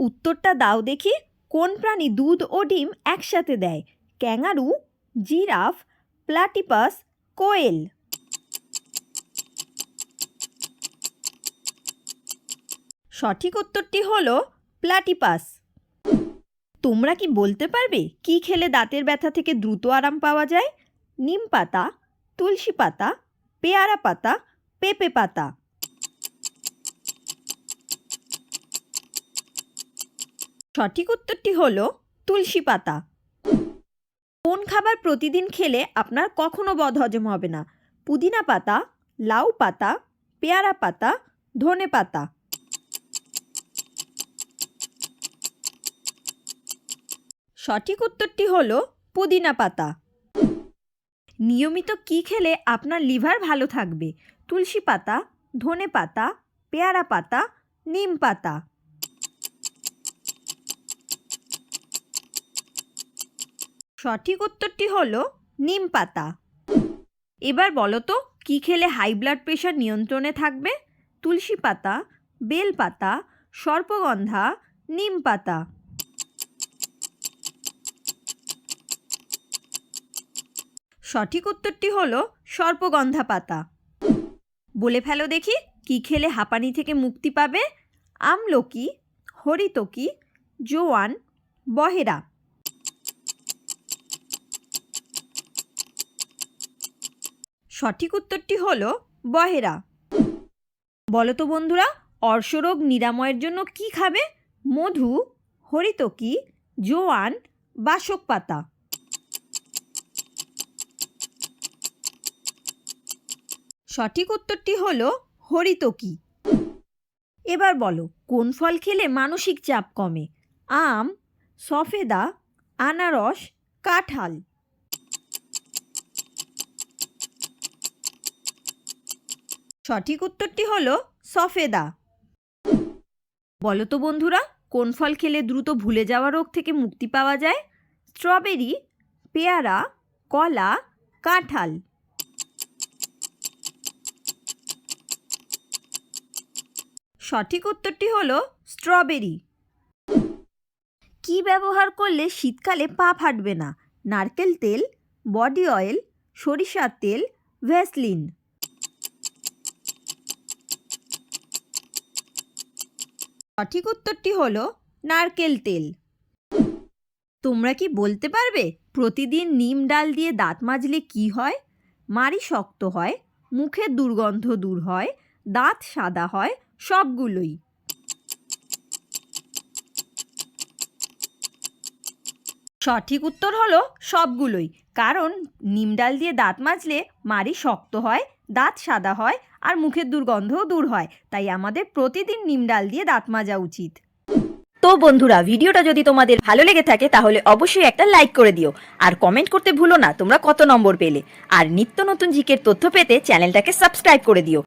উত্তরটা দাও দেখি, কোন প্রাণী দুধ ও ডিম একসাথে দেয়? ক্যাঙারু, জিরাফ, প্লাটিপাস, কোয়েল। সঠিক উত্তরটি হল প্লাটিপাস। তোমরা কি বলতে পারবে কি খেলে দাঁতের ব্যথা থেকে দ্রুত আরাম পাওয়া যায়? নিম পাতা, তুলসী পাতা, পেয়ারা পাতা, পেঁপে পাতা। সঠিক উত্তরটি হল তুলসী পাতা। কোন খাবার প্রতিদিন খেলে আপনার কখনো বদহজম হবে না? পুদিনা পাতা, লাউ পাতা, পেয়ারা পাতা, ধনে পাতা। সঠিক উত্তরটি হল পুদিনা পাতা। নিয়মিত কি খেলে আপনার লিভার ভালো থাকবে? তুলসী পাতা, ধনে পাতা, পেয়ারা পাতা, নিম পাতা। সঠিক উত্তরটি হলো নিম পাতা। এবার বলো তো, কী খেলে হাই ব্লাড প্রেশার নিয়ন্ত্রণে থাকবে? তুলসী পাতা, বেল পাতা, সর্পগন্ধা, নিম পাতা। সঠিক উত্তরটি হলো সর্পগন্ধা পাতা। বলে ফেলো দেখি, কি খেলে হাঁপানি থেকে মুক্তি পাবে? আমলকি, হরিতকি, জোয়ান, বহেরা। সঠিক উত্তরটি হলো বহেরা। বলো তো বন্ধুরা, অর্শরোগ নিরাময়ের জন্য কি খাবে? মধু, হরিতকি, জোয়ান বাসক পাতা সঠিক উত্তরটি হলো হরিতকি। এবার বলো, কোন ফল খেলে মানসিক চাপ কমে? আম, সফেদা, আনারস, কাঁঠাল। সঠিক উত্তরটি হল সফেদা। বলতো বন্ধুরা, কোন ফল খেলে দ্রুত ভুলে যাওয়া রোগ থেকে মুক্তি পাওয়া যায়? স্ট্রবেরি, পেয়ারা, কলা, কাঁঠাল। সঠিক উত্তরটি হলো স্ট্রবেরি। কি ব্যবহার করলে শীতকালে পা ফাটবে না? নারকেল তেল, বডি অয়েল, সরিষার তেল, ভ্যাসলিন। সঠিক উত্তরটি হলো নারকেল তেল। তোমরা কি বলতে পারবে প্রতিদিন নিম ডাল দিয়ে দাঁত মাজলে কি হয়? মাড়ি শক্ত হয় মুখের দুর্গন্ধ দূর হয়, দাঁত সাদা হয়, সবগুলোই। সঠিক উত্তর হলো সবগুলোই, কারণ নিম ডাল দিয়ে দাঁত মাজলে মাড়ি শক্ত হয়, দাঁত সাদা হয় আর মুখের দুর্গন্ধও দূর হয়, তাই আমাদের প্রতিদিন নিম ডাল দিয়ে দাঁত মাজা উচিত। তো বন্ধুরা, ভিডিওটা যদি তোমাদের ভালো লেগে থাকে, তাহলে অবশ্যই একটা লাইক করে দিও। আর কমেন্ট করতে ভুলো না, তোমরা কত নম্বর পেলে। আর নিত্য নতুন জিকের তথ্য পেতে চ্যানেলটাকে সাবস্ক্রাইব করে দিও।